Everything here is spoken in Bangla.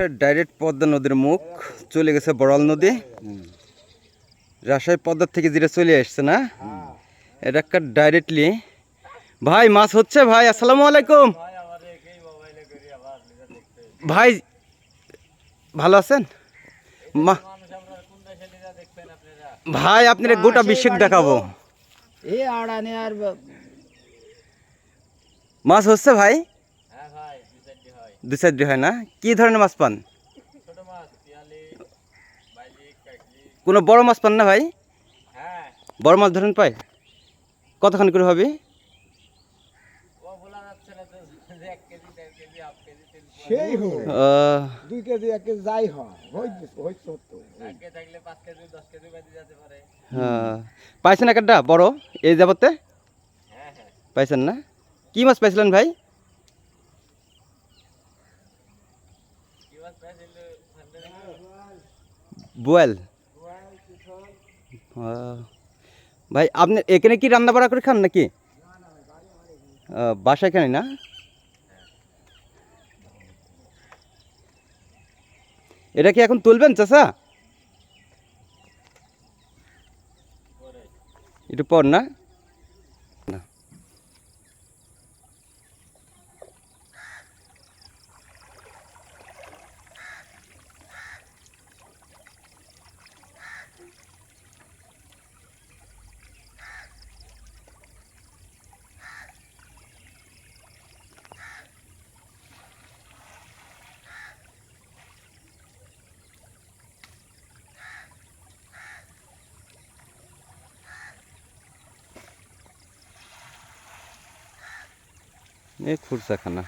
একেবারে ডাইরেক্ট পদ্মা নদীর মুখ চলে গেছে বড়াল নদী। রাজশাহী পদ্মার থেকে যেটা চলে আসছে না এটা একটা ডাইরেক্টলি ভাই মাছ হচ্ছে? ভাই আসসালামু আলাইকুম। ভাই ভালো আছেন? মা ভাই আপনার গোটা বিশ্বক দেখাবো। মাছ হচ্ছে ভাই? দু চারটি হয় না? কি ধরনের মাছ পান? কোনো বড় মাছ পান না ভাই? বড় মাছ ধরেন পাই কতক্ষণ করে হবে? সেই আহ, দুই কেজি এক কেজি যাই হয়। হ্যাঁ। পাইছেন একটা বড়? এই যাবতে? পাইছেন না? কি মাছ পাইছিলেন ভাই? বোয়াল? ভাই, আপনি এখানে কি রান্না বাড়া করে খান নাকি? বাসা এখানে না? এটা কি এখন তুলবেন, চাচা? একটু পর না? এ খুরসা খানা